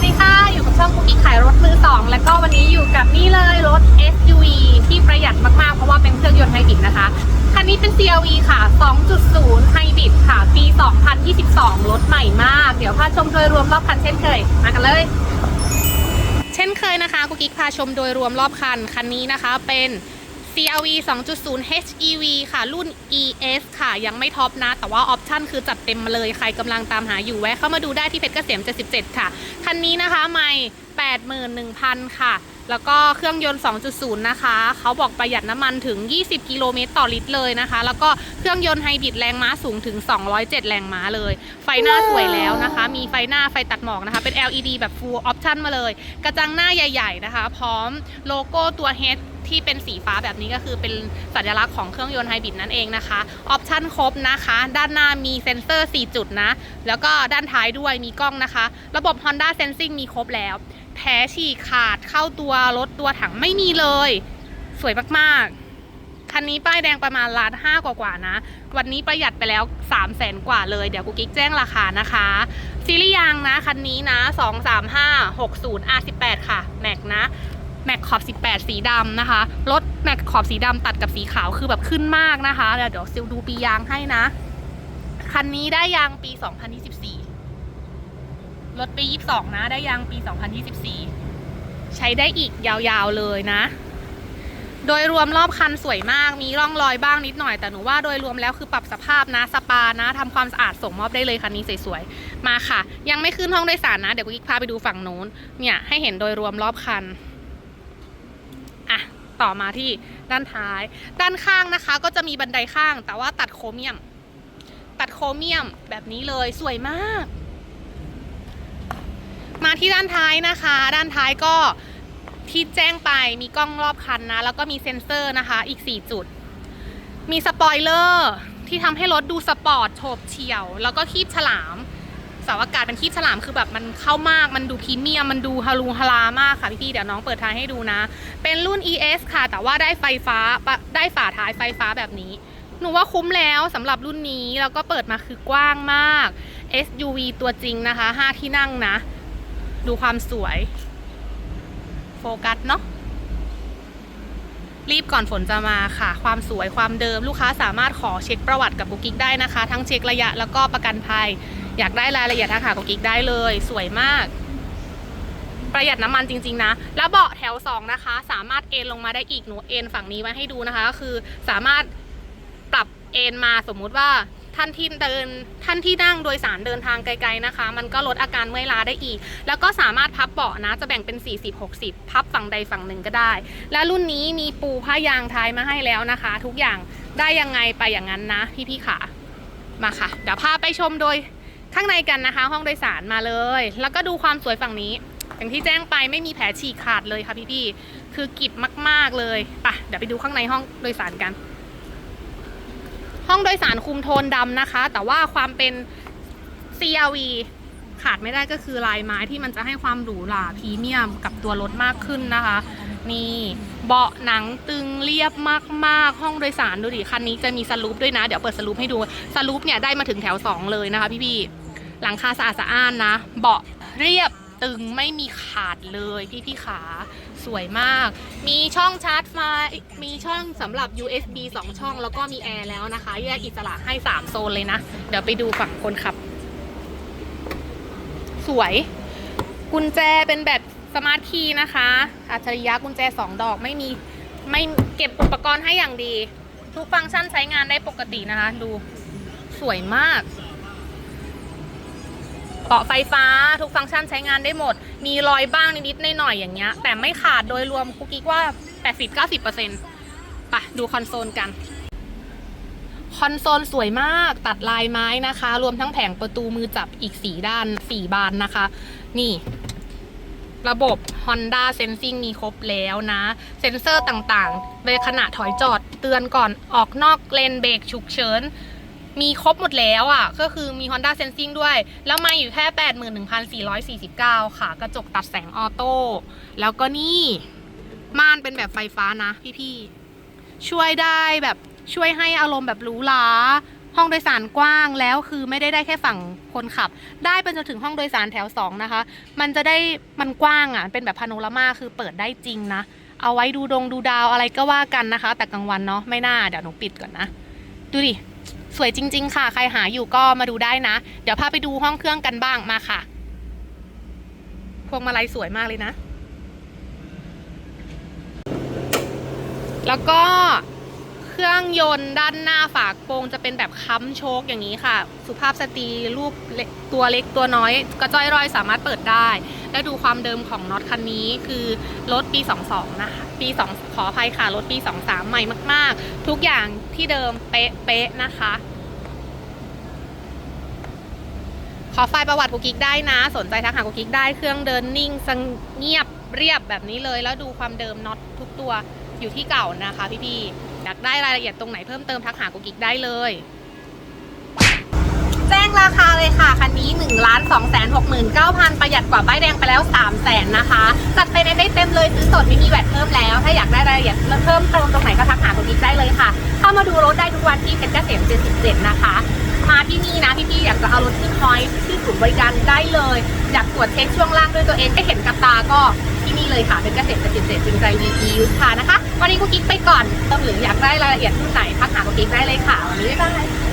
วัสดีค่ะ อยู่กับช่องคุกกี้ขายรถมือสองแล้วก็วันนี้อยู่กับนี่เลยรถ SUV ที่ประหยัดมากๆ เพราะว่าเป็นเครื่องยนต์ไฮบริดนะคะ คันนี้เป็น CRV ค่ะ 2.0 ไฮบริดค่ะ ปี 2022 รถใหม่มาก เดี๋ยวพาชมโดยรวมรอบคันเช่นเคย มากันเลย เช่นเคยนะคะกุกกิ๊กพาชมโดยรวมรอบคัน คันนี้นะคะเป็น CRV 2.0 HEV ค่ะ รุ่น ES ค่ะยังไม่ท็อปนะ แต่ว่าออปชั่นคือจัดเต็มมาเลย ใครกำลังตามหาอยู่แวะเข้ามาดูได้ที่เพชรเกษม 77 ค่ะ คันนี้นะคะไม่81,000 ค่ะ แล้วก็เครื่องยนต์ 2.0 นะคะ เขาบอกประหยัดน้ำมันถึง 20 กิโลเมตรต่อลิตรเลยนะคะ แล้วก็เครื่องยนต์ไฮบริดแรงม้าสูงถึง 207 แรงม้าเลย ไฟหน้าสวยแล้วนะคะ มีไฟหน้าไฟตัดหมอกนะคะ เป็น LED แบบ full option มาเลย กระจังหน้าใหญ่ ๆ นะคะ พร้อมโลโก้ตัว H ที่เป็นสีฟ้าแบบนี้ก็คือเป็นสัญลักษณ์ของเครื่องยนต์ไฮบริดนั่นเองนะคะออปชั่นครบนะคะ ด้านหน้ามีเซ็นเซอร์ 4 จุดนะ แล้วก็ด้านท้ายด้วยมีกล้องนะคะ ระบบ Honda Sensing มีครบแล้ว แผลฉีกขาดเข้าตัวรถตัวถังไม่มีเลย สวยมากๆคันนี้ป้ายแดงประมาณล้านห้ากว่าๆนะ วันนี้ประหยัดไปแล้ว3 0 0แสนกว่าเลย เดี๋ยวกูกิ๊กแจ้งราคานะคะ ซีรีส์ยางนะ คันนี้นะ 23560 R18 ค่ะ แม็กนะ แม็กขอบ 18 สีดำนะคะ รถแม็กขอบสีดำตัดกับสีขาวคือแบบขึ้นมากนะคะ เดี๋ยวเดี๋ยวซิลดูปียางให้นะ คันนี้ได้ยางปี 2024 รถปี 22 นะ ได้ยางปี 2024 ใช้ได้อีกยาวๆเลยนะ โดยรวมรอบคันสวยมาก มีร่องรอยบ้างนิดหน่อย แต่หนูว่าโดยรวมแล้วคือปรับสภาพนะสปานะทำความสะอาดส่งมอบได้เลยคันนี้สวยๆ มาค่ะ ยังไม่ขึ้นห้องโดยสารนะ เดี๋ยวกูกิ๊กพาไปดูฝั่งโน้น เนี่ยให้เห็นโดยรวมรอบคัน ต่อมาที่ด้านท้าย ด้านข้างนะคะ ก็จะมีบันไดข้าง แต่ว่าตัดโครเมียม ตัดโครเมียมแบบนี้เลยสวยมาก มาที่ด้านท้ายนะคะ ด้านท้ายก็ที่แจ้งไปมีกล้องรอบคันนะ แล้วก็มีเซ็นเซอร์นะคะ อีก 4 จุด มีสปอยเลอร์ที่ทำให้รถดูสปอร์ตโฉบเฉี่ยว แล้วก็คีบฉลาม สาอากาศเป็นคีบฉลามคือแบบมันเข้ามากมันดูพรีเมียม มันดูฮารูฮารามากค่ะพี่ๆเดี๋ยวน้องเปิดท้ายให้ดูนะ เป็นรุ่น ES ค่ะ แต่ว่าได้ไฟฟ้าได้ฝาท้ายไฟฟ้าแบบนี้ หนูว่าคุ้มแล้วสำหรับรุ่นนี้แล้วก็เปิดมาคือกว้างมาก SUV ตัวจริงนะคะ 5 ที่นั่งนะ ดูความสวย โฟกัสเนาะรีบก่อนฝนจะมาค่ะ ความสวยความเดิมลูกค้าสามารถขอเช็คประวัติกับกุ๊กกิ๊กได้นะคะ ทั้งเช็คระยะแล้วก็ประกันภัย อยากได้รายละเอียดทักหากุ๊กกิ๊กได้เลย สวยมาก ประหยัดน้ำมันจริง ๆ นะ แล้วเบาะแถว 2 นะคะ สามารถเอนลงมาได้อีกหนูเอนฝั่งนี้ไว้ให้ดูนะคะก็คือสามารถปรับเอนมาสมมุติว่าท่านที่เดินท่านที่นั่งโดยสารเดินทางไกลๆนะคะ มันก็ลดอาการเมื่อยล้าได้อีก แล้วก็สามารถพับเบาะนะ จะแบ่งเป็น 40-60 พับฝั่งใดฝั่งหนึ่งก็ได้ และรุ่นนี้มีปูผ้ายางท้ายมาให้แล้วนะคะ ทุกอย่างได้ยังไงไปอย่างนั้นนะพี่ๆค่ะมาค่ะ เดี๋ยวพาไปชมโดย ข้างในกันนะคะ ห้องโดยสารมาเลย แล้วก็ดูความสวยฝั่งนี้ อย่างที่แจ้งไปไม่มีแผลฉีกขาดเลยค่ะพี่ๆคือกิบมาก ๆเลยปะเดี๋ยวไปดูข้างในห้องโดยสารกัน ห้องโดยสารคุมโทนดำนะคะ แต่ว่าความเป็น CRV ขาดไม่ได้ก็คือลายไม้ที่มันจะให้ความหรูหราพรีเมียมกับตัวรถมากขึ้นนะคะ นี่เบาะหนังตึงเรียบมากๆ ห้องโดยสารดูดิคันนี้จะมีสลูปด้วยนะ เดี๋ยวเปิดสลูปให้ดูสลูปเนี่ยได้มาถึงแถว 2 เลยนะคะพี่ๆ หลังคาสะอาดสะอ้านนะ เบาะเรียบตึงไม่มีขาดเลยพี่พี่ขาสวยมาก มีช่องชาร์จไฟมีช่องสำหรับ USB 2 ช่องแล้วก็มีแอร์แล้วนะคะ แยกอิสระให้ 3 โซนเลยนะ เดี๋ยวไปดูฝั่งคนขับ สวย กุญแจเป็นแบบสมาร์ทคีย์นะคะ อัจฉริยะกุญแจ 2 ดอกไม่มีไม่เก็บอุปกรณ์ให้อย่างดี ทุกฟังก์ชันใช้งานได้ปกตินะคะ ดูสวยมาก เบาะไฟฟ้าทุกฟังก์ชันใช้งานได้หมด มีรอยบ้างนิดๆหน่อยๆอย่างเงี้ย แต่ไม่ขาดโดยรวมคุกกิ๊กว่า 80-90%ไปดูคอนโซลกัน คอนโซลสวยมากตัดลายไม้นะคะ รวมทั้งแผงประตูมือจับอีก4ด้าน4บานนะคะ นี่ ระบบ Honda Sensing มีครบแล้วนะ เซ็นเซอร์ต่างๆในขณะถอยจอดเตือนก่อนออกนอกเลนเบรกฉุกเฉิน มีครบหมดแล้วอะ ก็คือมี Honda Sensing ด้วย แล้วมาอยู่แค่ 81,449 ค่ะ กระจกตัดแสงออโต้ แล้วก็นี่ ม่านเป็นแบบไฟฟ้านะพี่ๆ ช่วยได้แบบช่วยให้อารมณ์แบบหรูหราห้องโดยสารกว้างแล้วคือไม่ได้ได้แค่ฝั่งคนขับ ได้ไปจนถึงห้องโดยสารแถวสองนะคะ มันจะได้มันกว้างอะเป็นแบบพาโนรามาคือเปิดได้จริงนะ เอาไว้ดูดงดูดาวอะไรก็ว่ากันนะคะ แต่กลางวันเนาะไม่น่าเดี๋ยวหนูปิดก่อนนะ ดูดิ สวยจริง ๆ ค่ะ ใครหาอยู่ก็มาดูได้นะ เดี๋ยวพาไปดูห้องเครื่องกันบ้างมาค่ะ พวงมาลัยสวยมากเลยนะ แล้วก็ เครื่องยนต์ด้านหน้าฝากโปรงจะเป็นแบบค้ำโชคอย่างนี้ค่ะ สุภาพสตรีรูปเล็กตัวเล็กตัวน้อย กระจ้อยรอยสามารถเปิดได้ และดูความเดิมของน็อตคันนี้คือรถปี 22 นะคะ ปี 2 ขออภัยค่ะ รถปี 23 ใหม่มาก ๆ ทุกอย่างที่เดิมเป๊ะๆนะคะ ขอไฟล์ประวัติกูกิกได้นะ สนใจทักหากูกิกได้เครื่องเดินนิ่งสงเงียบเรียบแบบนี้เลย แล้วดูความเดิมน็อตทุกตัวอยู่ที่เก่านะคะพี่ๆ อยากได้รายละเอียดตรงไหนเพิ่มเติมทักหากูกิกได้เลย แจ้งราคาเลยค่ะ คันนี้1นึ่งล้านสองแสนหกหมื่นเก้าพันประหยัดกว่าป้ายแดงไปแล้ว3ามแสนนะคะจัดไปในได้เต็มเลยซื้อสดไม่มีแวดเพิ่มแล้ว ถ้าอยากได้รายละเอียดเพิ่มเติมตรงไหนก็ทักหาคุกิกได้เลยค่ะ เข้ามาดูรถได้ทุกวันที่เพชรเกษม77นะคะมาที่นี่นะพี่ๆอยากจะเอารถขึ้นฮอยที่ศูนย์บริการได้เลย อยากตรวจเช็คช่วงล่างด้วยตัวเองได้เห็นกับตาก็ ที่นี่เลยค่ะเป็นเกษตร77จริงใจดีอียูสค่ะนะคะ วันนี้กุ๊กกิ๊กไปก่อนเติมหรืออยากได้รายละเอียดที่ไหนทักหากุ๊กกิ๊กได้เลยค่ะ วันนี้บ๊ายบาย